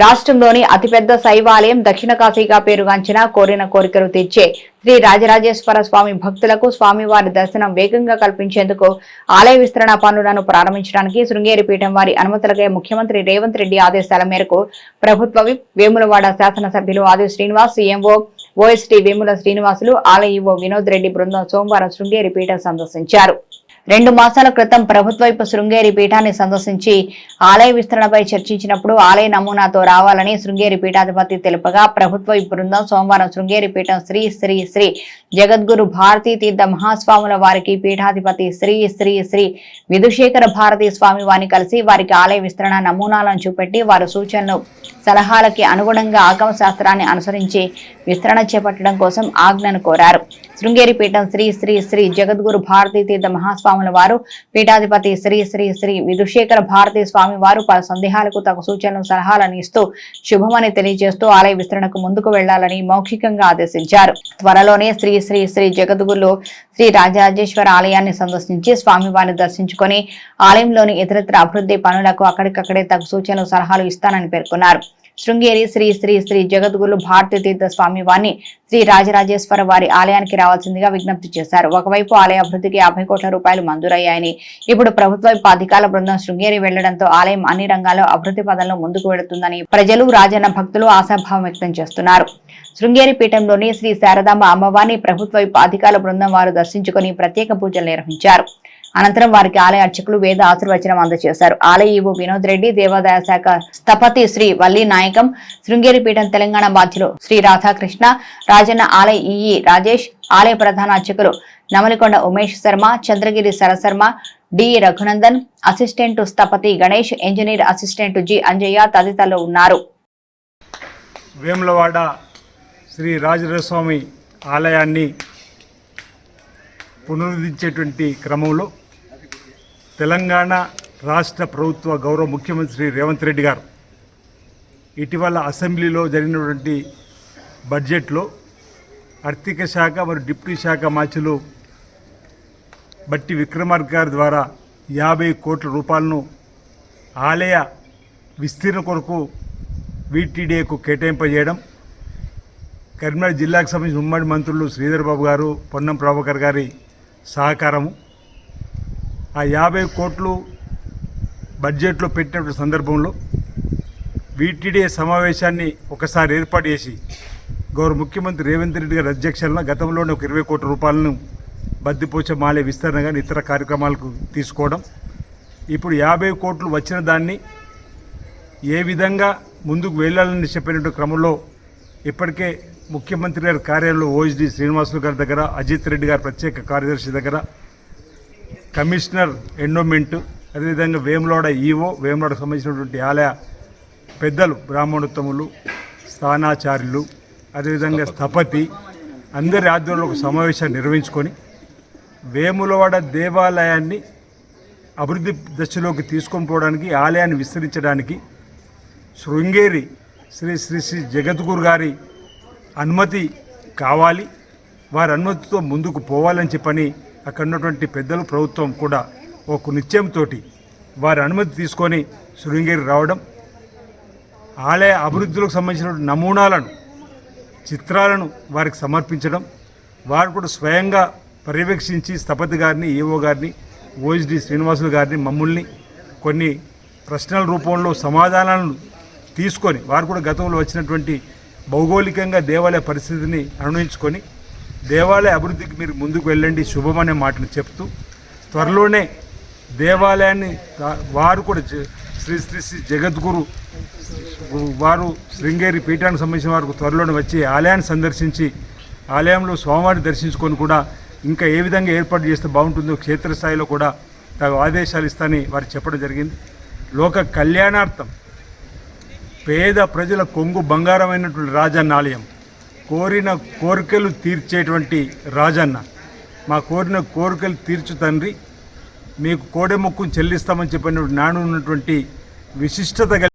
రాష్ట్రంలోని అతిపెద్ద శైవాలయం దక్షిణ కాశీగా పేరుగాంచిన కోరిన కోరికలు తీర్చే శ్రీ రాజరాజేశ్వర స్వామి భక్తులకు స్వామివారి దర్శనం వేగంగా కల్పించేందుకు ఆలయ విస్తరణ పనులను ప్రారంభించడానికి శృంగేరి పీఠం వారి అనుమతులకై ముఖ్యమంత్రి రేవంత్ రెడ్డి ఆదేశాల మేరకు ప్రభుత్వ వేములవాడ శాసనసభ్యులు ఆది శ్రీనివాస్ సీఎంఓ ఓఎస్టీ వేముల శ్రీనివాసులు ఆలయ వినోద్ రెడ్డి బృందం సోమవారం శృంగేరి పీఠం సందర్శించారు. రెండు మాసాల క్రితం ప్రభుత్వైపు శృంగేరి పీఠాన్ని సందర్శించి ఆలయ విస్తరణపై చర్చించినప్పుడు ఆలయ నమూనాతో రావాలని శృంగేరి పీఠాధిపతి తెలుపగా ప్రభుత్వ బృందం సోమవారం శృంగేరి పీఠం శ్రీ శ్రీ శ్రీ జగద్గురు భారతీ తీర్థ మహాస్వాముల వారికి పీఠాధిపతి శ్రీ శ్రీ శ్రీ విధుశేఖర భారతీ స్వామి వారిని కలిసి వారికి ఆలయ విస్తరణ నమూనాలను చూపెట్టి వారి సూచనలు సలహాలకి అనుగుణంగా ఆగమ శాస్త్రాన్ని అనుసరించి విస్తరణ చేపట్టడం కోసం ఆజ్ఞను కోరారు. శృంగేరి పీఠం శ్రీ శ్రీ శ్రీ జగద్గురు భారతీ తీర్థ స్వాముల వారు. పీఠాధిపతి శ్రీ శ్రీ శ్రీ విధుశేఖర భారతీ స్వామి వారు పలు సందేహాలకు తగు సూచనలు సలహాలను ఇస్తూ శుభమని తెలియజేస్తూ ఆలయ విస్తరణకు ముందుకు వెళ్ళాలని మౌఖికంగా ఆదేశించారు. త్వరలోనే శ్రీ శ్రీ శ్రీ జగద్గురు శ్రీ రాజరాజేశ్వర ఆలయాన్ని సందర్శించి స్వామివారిని దర్శించుకొని ఆలయంలోని ఇతరత్ర అభివృద్ధి పనులకు అక్కడికక్కడే తగు సూచనలు సలహాలు ఇస్తానని పేర్కొన్నారు. శృంగేరి శ్రీ శ్రీ శ్రీ జగద్గురు భారతీ తీర్థ స్వామి వారిని శ్రీ రాజరాజేశ్వర వారి ఆలయానికి రావాల్సిందిగా విజ్ఞప్తి చేశారు. ఒకవైపు ఆలయ అభివృద్ధికి యాభై కోట్ల రూపాయలు మంజూరయ్యాయని ఇప్పుడు ప్రభుత్వ అధికారుల బృందం శృంగేరి వెళ్ళడంతో ఆలయం అన్ని రంగాల్లో అభివృద్ధి పదంలో ముందుకు వెళుతుందని ప్రజలు రాజన్న భక్తులు ఆశాభావం వ్యక్తం చేస్తున్నారు. శృంగేరి పీఠంలోని శ్రీ శారదాంబ అమ్మవారిని ప్రభుత్వ అధికారుల బృందం వారు దర్శించుకుని ప్రత్యేక పూజలు నిర్వహించారు. అనంతరం వారికి ఆలయ అర్చకులు వేద ఆశీర్వచనం అందజేశారు. ఆలయ ఈవో వినోద్ రెడ్డి దేవాదాయ శాఖ స్థపతి శ్రీ వల్లి నాయకం శృంగేరి పీఠం తెలంగాణ బాధ్యులు శ్రీ రాధాకృష్ణ రాజన్న ఆలయ ఈఈ రాజేష్ ఆలయ ప్రధాన అర్చకులు Namalikonda Umesh Sharma Chandragiri సరశర్మ D Raghunandan assistant స్థపతి Ganesh engineer assistant G Anjaiah తదితరులు ఉన్నారు. వేములవాడ శ్రీ రాజరాజస్వామి ఆలయాన్ని పునరుద్ధరించేటువంటి క్రమంలో తెలంగాణ రాష్ట్ర ప్రభుత్వ గౌరవ ముఖ్యమంత్రి రేవంత్ రెడ్డి గారు ఇటీవల అసెంబ్లీలో జరిగినటువంటి బడ్జెట్లో ఆర్థిక శాఖ మరియు డిప్యూటీ శాఖ మార్చులు బట్టి విక్రమార్క గారి ద్వారా యాభై కోట్ల రూపాయలను ఆలయ విస్తీర్ణ కొరకు వీటీడీఏకు కేటాయింపజేయడం కరీంనగర్ జిల్లాకు సంబంధించిన ఉమ్మడి మంత్రులు శ్రీధర్ బాబు గారు పొన్నం ప్రభాకర్ గారి సహకారము ఆ యాభై కోట్లు బడ్జెట్లో పెట్టినటువంటి సందర్భంలో వీటిడే సమావేశాన్ని ఒకసారి ఏర్పాటు చేసి గౌరవ ముఖ్యమంత్రి రేవంత్ రెడ్డి గారి అధ్యక్షతన గతంలోనే ఒక ఇరవై కోట్ల రూపాయలను బద్దిపోచ మాలే విస్తరణ కానీ ఇతర కార్యక్రమాలకు తీసుకోవడం. ఇప్పుడు యాభై కోట్లు వచ్చిన దాన్ని ఏ విధంగా ముందుకు వెళ్ళాలని చెప్పినటువంటి క్రమంలో ఇప్పటికే ముఖ్యమంత్రి గారి కార్యాలయంలో ఓఎస్డి శ్రీనివాసులు గారి దగ్గర అజిత్ రెడ్డి గారి ప్రత్యేక కార్యదర్శి దగ్గర కమిషనర్ ఎండోమెంట్ అదేవిధంగా వేములవాడ ఈవో వేములవాడకు సంబంధించినటువంటి ఆలయ పెద్దలు బ్రాహ్మణోత్తములు స్థానాచార్యులు అదేవిధంగా స్థపతి. అందరి ఆధ్వర్యంలో ఒక సమావేశాన్ని నిర్వహించుకొని వేములవాడ దేవాలయాన్ని అభివృద్ధి దశలోకి తీసుకొని పోవడానికి ఆలయాన్ని విస్తరించడానికి శృంగేరి శ్రీ శ్రీ శ్రీ జగద్గురు గారి అనుమతి కావాలి. వారి అనుమతితో ముందుకు పోవాలని చెప్పని అక్కడ ఉన్నటువంటి పెద్దలు ప్రభుత్వం కూడా ఒక నిశ్చయంతో వారి అనుమతి తీసుకొని శృంగేరి రావడం ఆలయ అభివృద్ధిలోకి సంబంధించిన నమూనాలను చిత్రాలను వారికి సమర్పించడం వారు కూడా స్వయంగా పర్యవేక్షించి స్థపతి గారిని ఈఓ గారిని ఓఎస్డి శ్రీనివాసులు గారిని మమ్మల్ని కొన్ని ప్రశ్నల రూపంలో సమాధానాలను తీసుకొని వారు కూడా గతంలో వచ్చినటువంటి భౌగోళికంగా దేవాలయ పరిస్థితిని అనుభవించుకొని దేవాలయ అభివృద్ధికి మీరు ముందుకు వెళ్ళండి. శుభమనే మాటను చెప్తూ త్వరలోనే దేవాలయాన్ని వారు కూడా జ- శ్రీ శ్రీ శ్రీ జగద్గురు వారు శృంగేరి పీఠానికి సంబంధించిన వారు త్వరలోనే వచ్చి ఆలయాన్ని సందర్శించి ఆలయంలో స్వామివారిని దర్శించుకొని కూడా ఇంకా ఏ విధంగా ఏర్పాటు చేస్తే బాగుంటుందో క్షేత్రస్థాయిలో కూడా తగు ఆదేశాలు ఇస్తానని వారు చెప్పడం జరిగింది. లోక కళ్యాణార్థం పేద ప్రజల కొంగు బంగారమైనటువంటి రాజన్న ఆలయం కోరిన కోరికలు తీర్చేటువంటి రాజన్న. మా కోరిన కోరికలు తీర్చు తండ్రి మీకు కోడె మొక్కును చెల్లిస్తామని చెప్పిన నాను ఉన్నటువంటి విశిష్టత